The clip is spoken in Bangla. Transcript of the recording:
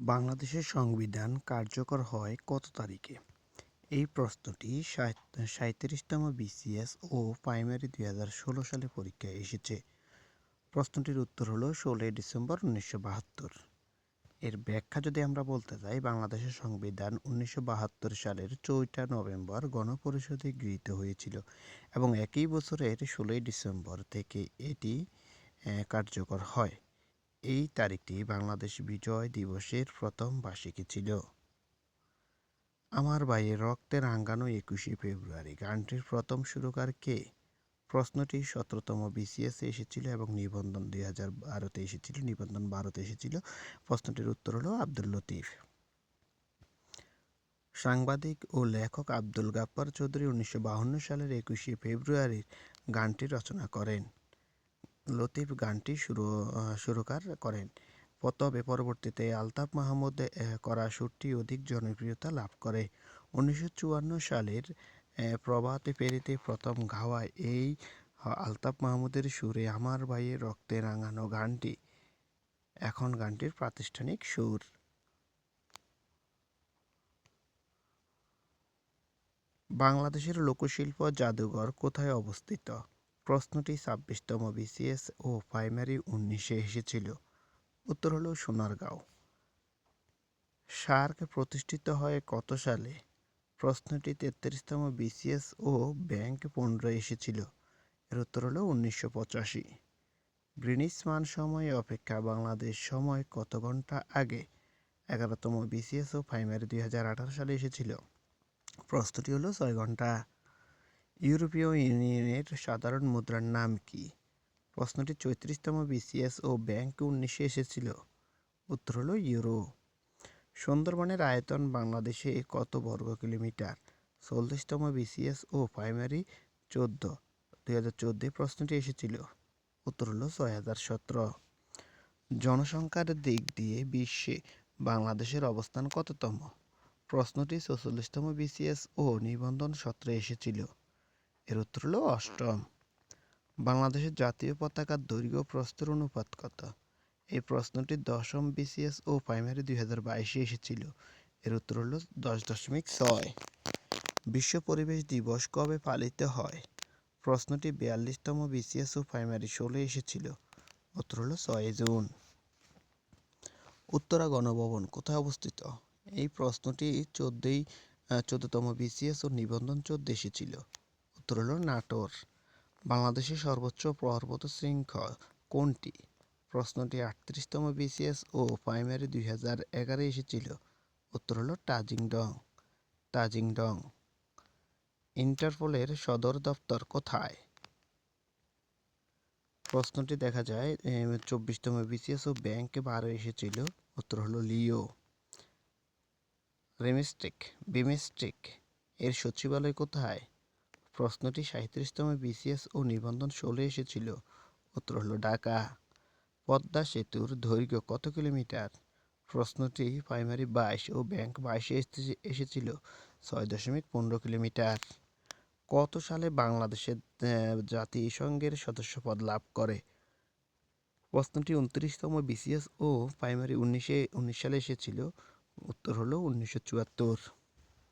বাংলাদেশের সংবিধান কার্যকর হয় কত তারিখে? এই প্রশ্নটি সাঁইত্রিশতম বিসিএস ও প্রাইমারি দুই হাজার ষোলো সালে পরীক্ষায় এসেছে। প্রশ্নটির উত্তর হলো ষোলোই ডিসেম্বর উনিশশো বাহাত্তর। এর ব্যাখ্যা যদি আমরা বলতে যাই, বাংলাদেশের সংবিধান উনিশশো বাহাত্তর সালের চৌঠা নভেম্বর গণপরিষদে গৃহীত হয়েছিল এবং একই বছরের ষোলোই ডিসেম্বর থেকে এটি কার্যকর হয়। এই তারিখটি বাংলাদেশ বিজয় দিবসের প্রথম বার্ষিকী ছিল। আমার ভাইয়ের রক্তে রাঙ্গানো একুশে ফেব্রুয়ারি গানটির প্রথম সুরকার কে? প্রশ্নটি সতেরোতম বিসিএসে এসেছিল এবং নিবন্ধন দুই হাজার বারোতে এসেছিল, নিবন্ধন বারোতে এসেছিল। প্রশ্নটির উত্তর হলো আব্দুল লতিফ। সাংবাদিক ও লেখক আব্দুল গাপ্পার চৌধুরী উনিশশো বাহান্ন সালের একুশে ফেব্রুয়ারির গানটি রচনা করেন। লতিফ গানটি শুরু সুরকার করেন। তবে পরবর্তীতে আলতাফ মাহমুদ করা সুরটি অধিক জনপ্রিয়তা লাভ করে। উনিশশো চুয়ান্ন সালের প্রভাতে ফেরিতে প্রথম গাওয়ায় এই আলতাফ মাহমুদের সুরে আমার ভাইয়ের রক্তে রাঙানো গানটি। এখন গানটির প্রাতিষ্ঠানিক সুর। বাংলাদেশের লোকশিল্প জাদুঘর কোথায় অবস্থিত? প্রশ্নটি ছাব্বিশতম বিসিএস ও প্রাইমারি উনিশে এসেছিল। উত্তর হলো সোনারগাঁও। সার্ক প্রতিষ্ঠিত হয় কত সালে? প্রশ্নটি তেত্রিশতম বিসিএস ও ব্যাংক পনেরো এসেছিল। এর উত্তর হলো উনিশশো পঁচাশি। গ্রিনিস মান সময় অপেক্ষা বাংলাদেশ সময় কত ঘণ্টা আগে? এগারোতম বিসিএস ও প্রাইমারি দুই হাজার আঠারো সালে এসেছিল। প্রশ্নটি হলো ছয় ঘণ্টা। ইউরোপীয় ইউনিয়নের সাধারণ মুদ্রার নাম কি? প্রশ্নটি চৌত্রিশতম বিসিএস ও ব্যাংক উনিশে এসেছিল। উত্তর হলো ইউরো। সুন্দরবনের আয়তন বাংলাদেশে কত বর্গ কিলোমিটার? চল্লিশতম বিসিএস ও প্রাইমারি চোদ্দ। দুই হাজার চোদ্দোয় প্রশ্নটি এসেছিল। উত্তর হলো ছয় হাজার সতেরো। জনসংখ্যার দিক দিয়ে বিশ্বে বাংলাদেশের অবস্থান কততম? প্রশ্নটি চৌচল্লিশতম বিসিএস ও নিবন্ধন সত্রে এসেছিল। এর উত্তর হলো অষ্টম। বাংলাদেশের জাতীয় পতাকার দৈর্ঘ্য প্রস্তর অনুপাত কত? এই প্রশ্নটি দশম বিসিএস ও প্রাইমারি দুই হাজার বাইশে এসেছিল। এর উত্তর হলো দশ দশমিক ছয়। বিশ্ব পরিবেশ দিবস কবে পালিত হয়? প্রশ্নটি বিয়াল্লিশতম বিসিএস ও প্রাইমারি ষোলো এসেছিল। উত্তর হলো ছয় জুন। উত্তরা গণভবন কোথায় অবস্থিত? এই প্রশ্নটি চোদ্দই চোদ্দতম বিসিএস ও নিবন্ধন চোদ্দ এসেছিল। উত্তর হলো নাটোর। বাংলাদেশের সর্বোচ্চ পর্বত শৃঙ্গ কোনটি? প্রশ্নটি আটত্রিশতম বিসিএস ও প্রাইমারি দুই হাজার এগারো এসেছিল। উত্তর হলো টাজিংডং তাজিংডং। ইন্টারপোলের সদর দপ্তর কোথায়? প্রশ্নটি দেখা যায় চব্বিশতম বিসিএস ও ব্যাংকে বারো এসেছিল। উত্তর হলো লিও। রেমিস্টিক বিমিস্টিক এর সচিবালয় কোথায়? প্রশ্নটি সাঁত্রিশতম বিসিএস ও নিবন্ধন ষোলো এসেছিল। উত্তর হলো ঢাকা। পদ্মা সেতুর দৈর্ঘ্য কত কিলোমিটার? প্রশ্নটি প্রাইমারি বাইশ ও ব্যাংক বাইশে এসেছে- এসেছিল ছয় দশমিক পনেরো কিলোমিটার। কত সালে বাংলাদেশের জাতিসংঘের সদস্যপদ লাভ করে? প্রশ্নটি উনত্রিশতম বিসিএস ও প্রাইমারি উনিশে, উনিশ সালে এসেছিল। উত্তর হলো উনিশশো চুয়াত্তর।